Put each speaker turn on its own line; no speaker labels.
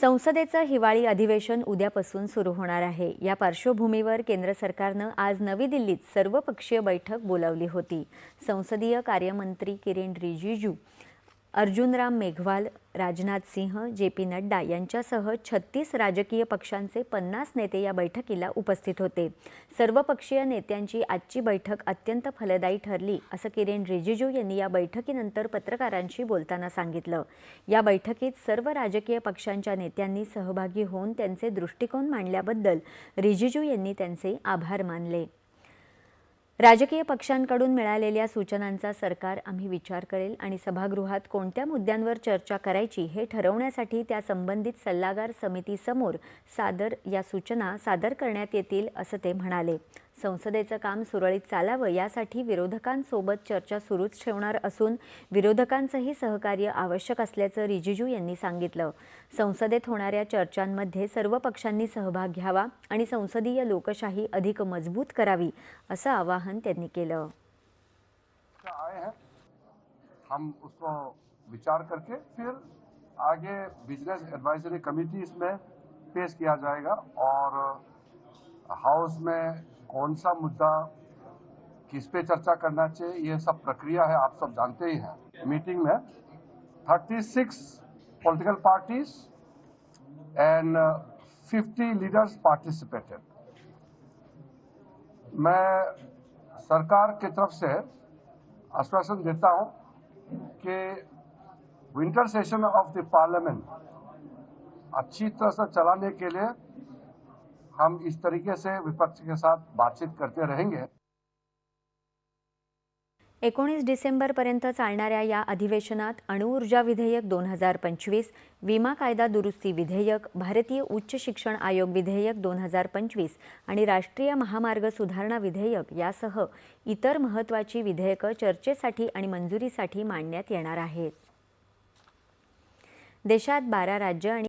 संसदेचं हिवाळी अधिवेशन उद्यापासून सुरू होणार आहे. या पार्श्वभूमीवर केंद्र सरकारनं आज नवी दिल्लीत सर्वपक्षीय बैठक बोलावली होती. संसदीय कार्यमंत्री किरेन रिजिजू अर्जुनराम मेघवाल राजनाथ सिंह जे पी नड्डा यांच्यासह छत्तीस राजकीय पक्षांचे पन्नास नेते या बैठकीला उपस्थित होते. सर्वपक्षीय नेत्यांची आजची बैठक अत्यंत फलदायी ठरली असं किरेन रिजिजू यांनी या बैठकीनंतर पत्रकारांशी बोलताना सांगितलं. या बैठकीत सर्व राजकीय पक्षांच्या नेत्यांनी सहभागी होऊन त्यांचे दृष्टिकोन मांडल्याबद्दल रिजिजू यांनी त्यांचे आभार मानले. राजकीय पक्षांकडून मिळालेल्या सूचनांचा सरकार आम्ही विचार करेल आणि सभागृहात कोणत्या मुद्द्यांवर चर्चा करायची हे ठरवण्यासाठी त्या संबंधित सल्लागार समितीसमोर सादर या सूचना सादर करण्यात येतील असं ते म्हणाले. संसदेचं काम सुरळीत चालावं यासाठी विरोधकांसोबत चर्चा सुरूच ठेवणार असून विरोधकांचंही सहकार्य आवश्यक असल्याचं रिजिजू यांनी सांगितलं. संसदेत होणाऱ्या चर्चांमध्ये सर्व पक्षांनी सहभाग घ्यावा आणि संसदीय लोकशाही अधिक मजबूत करावी असं आवाहन त्यांनी केलं.
हम उसको विचार करके फिर आगे बिजनेस एडवाइजरी कमेटी इसमें पेश किया जाएगा और हाउस में कौन सा मुद्दा किस पे चर्चा करना चाहिए, ये सब प्रक्रिया है, आप सब जानते ही हैं। मीटिंग में 36 political parties and 50 leaders participated मैं सरकार की तरफ़ से आश्वासन देता हूँ कि winter session of the parliament अच्छी तरह से चलाने के लिए हम इस तरीके से विपक्ष के साथ बातचीत करते रहेंगे।
एकोणीस डिसेंबरपर्यंत चालणाऱ्या या अधिवेशनात अणुऊर्जा विधेयक दोन हजार पंचवीस विमा कायदा दुरुस्ती विधेयक भारतीय उच्च शिक्षण आयोग विधेयक दोन हजार पंचवीस आणि राष्ट्रीय महामार्ग सुधारणा विधेयक यासह इतर महत्त्वाची विधेयकं चर्चेसाठी आणि मंजुरीसाठी मांडण्यात येणार आहेत. देशात बारा राज्य आणि